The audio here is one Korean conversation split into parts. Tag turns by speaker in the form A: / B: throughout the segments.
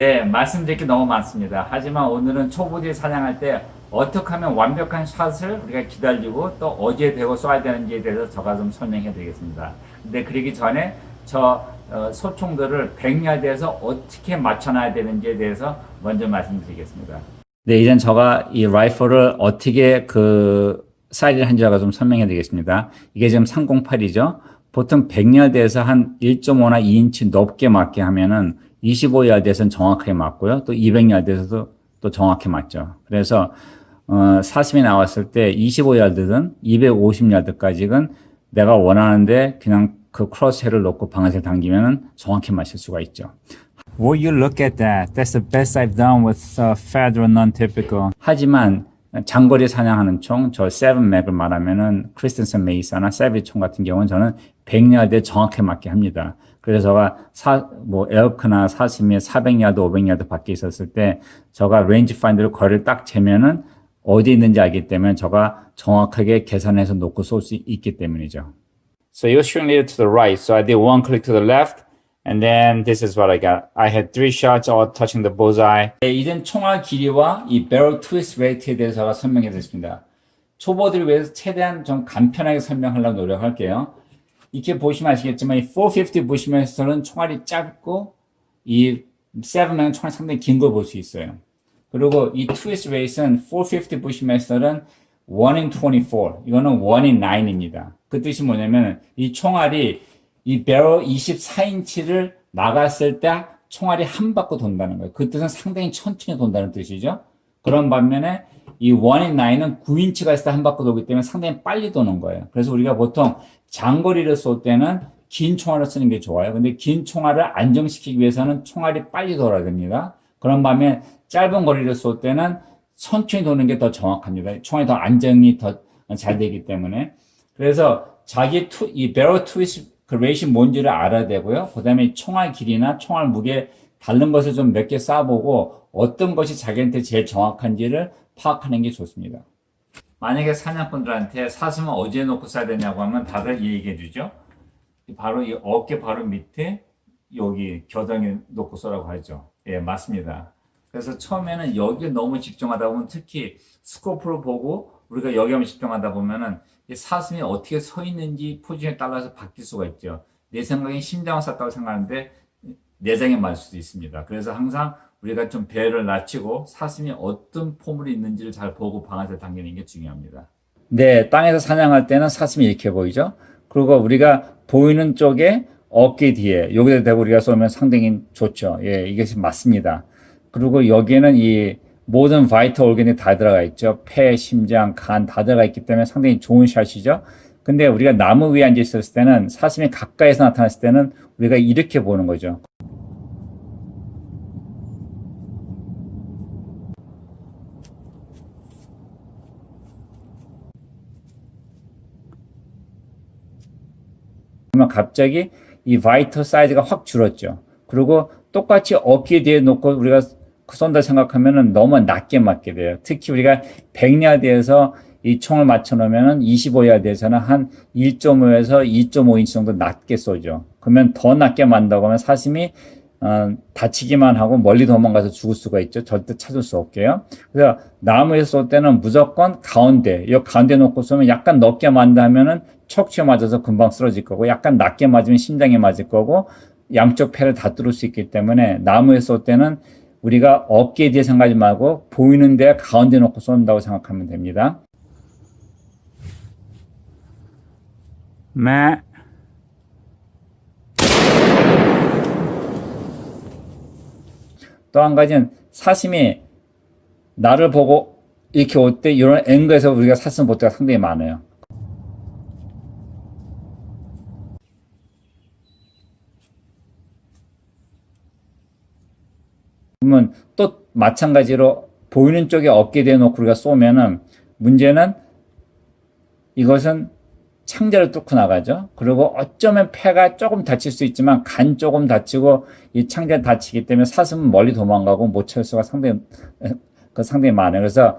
A: 네, 말씀드릴 게 너무 많습니다. 하지만 오늘은 초보들이 사냥할 때 어떻게 하면 완벽한 샷을 우리가 기다리고 또 어디에 대고 쏴야 되는지에 대해서 제가 좀 설명해 드리겠습니다. 근데 그러기 전에 저 어, 소총들을 100야드에서 어떻게 맞춰놔야 되는지에 대해서 먼저 말씀드리겠습니다. 네, 이젠 제가 이 라이플을 어떻게 그 사이즈를 한지 제가 좀 설명해 드리겠습니다. 이게 지금 308이죠. 보통 100야드에서 한 1.5나 2인치 높게 맞게 하면은 25야드에서는 정확하게 맞고요. 또 200야드에서도 또 정확히 맞죠. 그래서 어, 사심이 나왔을 때 25야드든 250야드까지는 내가 원하는데 그냥 그 크로스헤를 놓고 방아쇠를 당기면은 정확히 맞을 수가 있죠. Will you look at that? That's the best I've done with uh, federal non-typical. 하지만 장거리 사냥하는 총, 저 7맥을 말하면은 크리스텐슨 메이사나 세비 총 같은 경우는 저는 100야드에 정확히 맞게 합니다. 그래서 제가 사, 뭐 에어크나 사심이 400야드, 500야드 밖에 있었을 때 제가 레인지 파인더로 거리를 딱 재면은 어디 있는지 알기 때문에 제가 정확하게 계산해서 놓고 쏠 수 있기 때문이죠. So you're shooting it to the right. So I did one click to the left. And then this is what I got. I had three shots all touching the bullseye. 네, 이젠 총알 길이와 이 barrel twist rate에 대해서 제가 설명해 드렸습니다. 초보들을 위해서 최대한 좀 간편하게 설명하려고 노력할게요. 이렇게 보시면 아시겠지만 이 450 보시면서는 총알이 짧고 이 7은 총알이 상당히 긴 걸 볼 수 있어요. 그리고 이 twist rate는 450 보시면서는 1 in 24. 이거는 1 in 9입니다. 그 뜻이 뭐냐면 이 총알이 이 배럴 24인치를 나갔을 때 총알이 한 바퀴 돈다는 거예요. 그 뜻은 상당히 천천히 돈다는 뜻이죠. 그런 반면에 이 1in 9은 9인치가 있을 때한 바퀴 돌기 때문에 상당히 빨리 도는 거예요. 그래서 우리가 보통 장거리를 쏠 때는 긴 총알을 쓰는 게 좋아요. 근데 긴 총알을 안정시키기 위해서는 총알이 빨리 돌아야 됩니다. 그런 반면 짧은 거리를 쏠 때는 천천히 도는 게 더 정확합니다. 총알이 더 안정이 더 잘 되기 때문에. 그래서 자기 투, 이 배럴 트위스 그 레이시 뭔지를 알아야 되고요. 그 다음에 총알 길이나 총알 무게 다른 것을 좀 몇개 쏴보고 어떤 것이 자기한테 제일 정확한지를 파악하는 게 좋습니다. 만약에 사냥꾼들한테 사슴을 어디에 놓고 쏴야 되냐고 하면 다들 이 얘기해 주죠. 바로 이 어깨 바로 밑에 여기 겨덩이에 놓고 쏘라고 하죠. 예, 맞습니다. 그래서 처음에는 여기에 너무 집중하다 보면 특히 스코프를 보고 우리가 여기에 집중하다 보면은 이 사슴이 어떻게 서 있는지 포지션에 따라서 바뀔 수가 있죠. 내 생각엔 심장을 쐈다고 생각하는데 내장에 맞을 수도 있습니다. 그래서 항상 우리가 좀 배를 낮추고 사슴이 어떤 폼으로 있는지를 잘 보고 방아쇠 당기는 게 중요합니다. 네, 땅에서 사냥할 때는 사슴이 이렇게 보이죠. 그리고 우리가 보이는 쪽에 어깨 뒤에 여기다 대고 우리가 쏘면 상당히 좋죠. 예, 이것이 맞습니다. 그리고 여기에는 이 모든 바이터 올겐이 다 들어가 있죠. 폐, 심장, 간 다 들어가 있기 때문에 상당히 좋은 샷이죠. 근데 우리가 나무 위에 앉아 있었을 때는 사슴이 가까이서 나타났을 때는 우리가 이렇게 보는 거죠. 그러면 갑자기 이 바이터 사이즈가 확 줄었죠. 그리고 똑같이 어깨 뒤에 놓고 우리가 쏜다 생각하면은 너무 낮게 맞게 돼요. 특히 우리가 100야드에서 이 총을 맞춰 놓으면은 25야드에서는 한 1.5에서 2.5인치 정도 낮게 쏘죠. 그러면 더 낮게 만다고 하면 사슴이 어, 다치기만 하고 멀리 도망가서 죽을 수가 있죠. 절대 찾을 수 없게요. 그래서 나무에서 쏠 때는 무조건 가운데, 이 가운데 놓고 쏘면 약간 넓게 만다면은 척추에 맞아서 금방 쓰러질 거고, 약간 낮게 맞으면 심장에 맞을 거고, 양쪽 폐를 다 뚫을 수 있기 때문에 나무에 쏠 때는 우리가 어깨 뒤에 생각하지 말고 보이는 데 가운데 놓고 쏜다고 생각하면 됩니다. 매. 또 한 가지는 사심이 나를 보고 이렇게 올 때 이런 앵글에서 우리가 사슴 볼 때가 상당히 많아요. 그러면 또 마찬가지로 보이는 쪽에 어깨 대놓고 우리가 쏘면은 문제는 이것은 창자를 뚫고 나가죠. 그리고 어쩌면 폐가 조금 다칠 수 있지만 간 조금 다치고 이 창자 다치기 때문에 사슴은 멀리 도망가고 못찰 수가 상당히 그 상당히 많아요. 그래서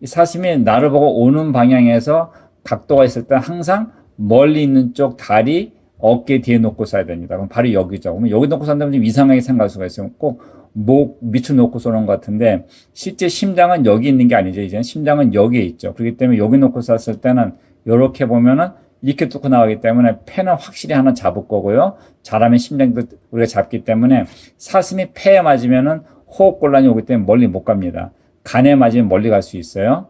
A: 이 사슴이 나를 보고 오는 방향에서 각도가 있을 때 항상 멀리 있는 쪽 다리 어깨 뒤에 놓고 쏴야 됩니다. 그럼 바로 여기죠. 그러면 여기 놓고 쏜다면 좀 이상하게 생각할 수가 있어요. 꼭 목 밑으로 놓고 쏘는 것 같은데 실제 심장은 여기 있는 게 아니죠. 이제 심장은 여기에 있죠. 그렇기 때문에 여기 놓고 쐈을 때는 이렇게 보면은 이렇게 뚫고 나가기 때문에 폐는 확실히 하나 잡을 거고요. 잘하면 심장도 우리가 잡기 때문에 사슴이 폐에 맞으면은 호흡 곤란이 오기 때문에 멀리 못 갑니다. 간에 맞으면 멀리 갈 수 있어요.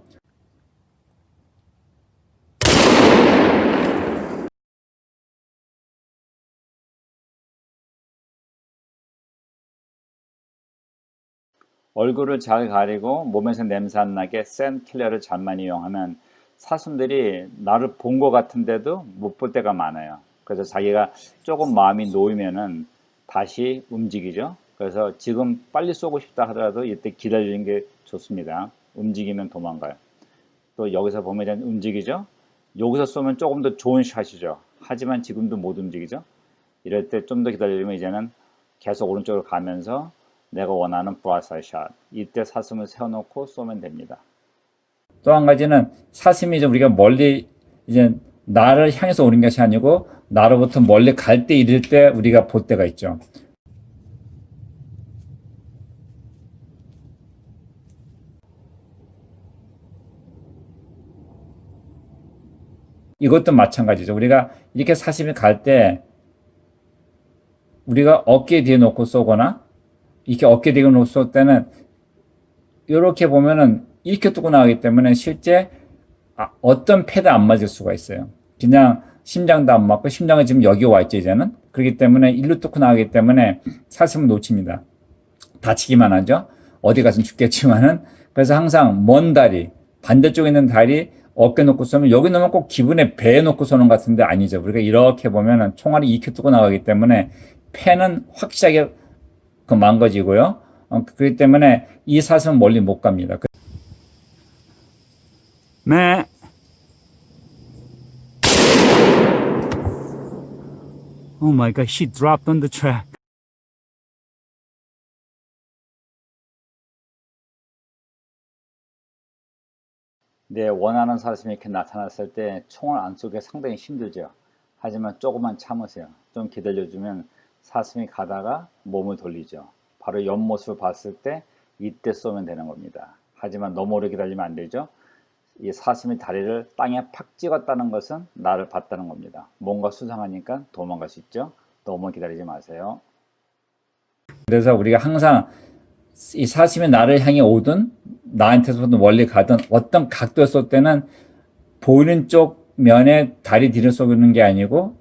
A: 얼굴을 잘 가리고 몸에서 냄새 안 나게 센 킬러를 잘만 이용하면 사슴들이 나를 본 것 같은데도 못 볼 때가 많아요. 그래서 자기가 조금 마음이 놓이면은 다시 움직이죠. 그래서 지금 빨리 쏘고 싶다 하더라도 이때 기다리는 게 좋습니다. 움직이면 도망가요. 또 여기서 보면 움직이죠. 여기서 쏘면 조금 더 좋은 샷이죠. 하지만 지금도 못 움직이죠. 이럴 때 좀 더 기다리면 이제는 계속 오른쪽으로 가면서 내가 원하는 브라사이 샷. 이때 사슴을 세워놓고 쏘면 됩니다. 또 한 가지는 사슴이 이제 우리가 멀리 이제 나를 향해서 오는 것이 아니고 나로부터 멀리 갈 때 이럴 때 우리가 볼 때가 있죠. 이것도 마찬가지죠. 우리가 이렇게 사슴이 갈 때 우리가 어깨 뒤에 놓고 쏘거나 이렇게 어깨 뒤에 놓고 쏠 때는 이렇게 보면은 이렇게 뜨고 나가기 때문에 실제 아, 어떤 패도 안 맞을 수가 있어요. 그냥 심장도 안 맞고 심장은 지금 여기 와 있죠 이제는 그렇기 때문에 일로 뚫고 나가기 때문에 사슴을 놓칩니다. 다치기만 하죠. 어디 가서 죽겠지만은 그래서 항상 먼 다리 반대쪽에 있는 다리 어깨 놓고 쏘면 여기 놓으면 꼭 기분에 배에 놓고 쏘는 것 같은데 아니죠. 우리가 이렇게 보면은 총알이 이렇게 뜨고 나가기 때문에 패는 확실하게 그 망가지고요. 어, 그렇기 때문에 이 사슴은 멀리 못 갑니다. 그
B: Matt. Oh my she dropped on the track.
A: 내 원하는 사슴이 이렇게 나타났을 때 총을 안 쏘기 상당히 힘들죠. 하지만 조금만 참으세요. 좀 기다려주면 사슴이 가다가 몸을 돌리죠. 바로 옆모습을 봤을 때 이때 쏘면 되는 겁니다. 하지만 너무 오래 기다리면 안 되죠. 이 사슴이 다리를 땅에 팍 찍었다는 것은 나를 봤다는 겁니다. 뭔가 수상하니까 도망갈 수 있죠. 너무 기다리지 마세요. 그래서 우리가 항상 이 사슴이 나를 향해 오든 나한테서도 멀리 가든 어떤 각도에 쏠 때는 보이는 쪽 면에 다리 뒤를 쏘는 게 아니고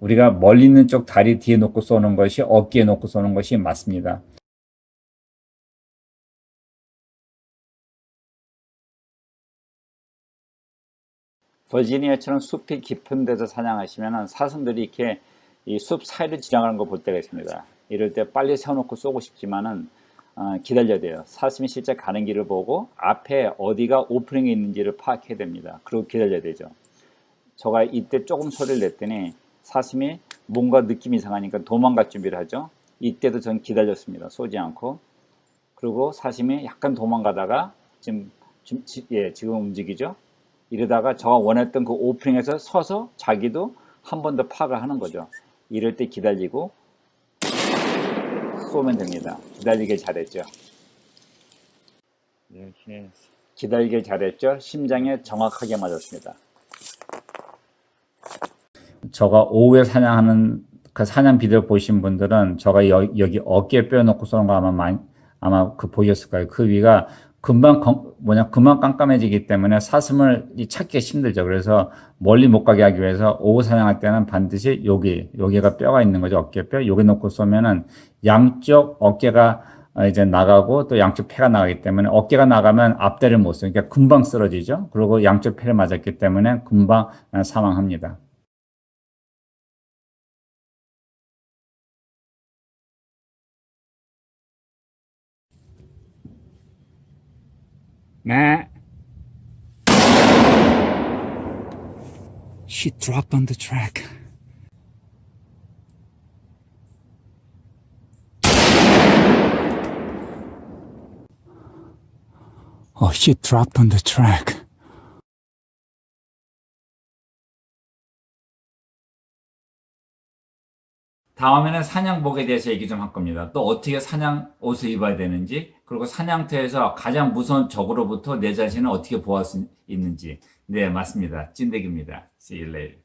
A: 우리가 멀리 있는 쪽 다리 뒤에 놓고 쏘는 것이 어깨에 놓고 쏘는 것이 맞습니다. 버지니아처럼 숲이 깊은 데서 사냥하시면 사슴들이 이렇게 이 숲 사이를 지나가는 거 볼 때가 있습니다. 이럴 때 빨리 세워놓고 쏘고 싶지만은 어, 기다려야 돼요. 사슴이 실제 가는 길을 보고 앞에 어디가 오프닝이 있는지를 파악해야 됩니다. 그리고 기다려야 되죠. 저가 이때 조금 소리를 냈더니 사슴이 뭔가 느낌이 이상하니까 도망갈 준비를 하죠. 이때도 전 기다렸습니다. 쏘지 않고. 그리고 사슴이 약간 도망가다가 지금, 지금, 예, 지금 움직이죠. 이러다가 저가 원했던 그 오프닝에서 서서 자기도 한 번 더 파악을 하는 거죠. 이럴 때 기다리고 쏘면 됩니다. 기다리길 잘했죠. 기다리길 잘했죠. 심장에 정확하게 맞았습니다. 저가 오후에 사냥하는 그 사냥 비디오 보신 분들은 저가 여, 여기 어깨에 빼놓고 쏘는 거 아마 많이, 아마 그 보셨을 거예요. 그 위가 금방 건- 뭐냐 금방 깜깜해지기 때문에 사슴을 이 찾기가 힘들죠. 그래서 멀리 못 가게 하기 위해서 오후 사냥할 때는 반드시 여기 여기가 뼈가 있는 거죠. 어깨뼈 여기 놓고 쏘면은 양쪽 어깨가 어, 이제 나가고 또 양쪽 폐가 나가기 때문에 어깨가 나가면 앞다리를 못 쏘니까 그러니까 금방 쓰러지죠. 그리고 양쪽 폐를 맞았기 때문에 금방 어, 사망합니다.
B: Matt. She dropped on the track. Oh, she dropped on the track.
A: 다음에는 사냥복에 대해서 얘기 좀 할 겁니다. 또 어떻게 사냥 옷을 입어야 되는지, 그리고 사냥터에서 가장 무서운 적으로부터 내 자신을 어떻게 있는지. 네, 맞습니다. 찐득입니다. See you later.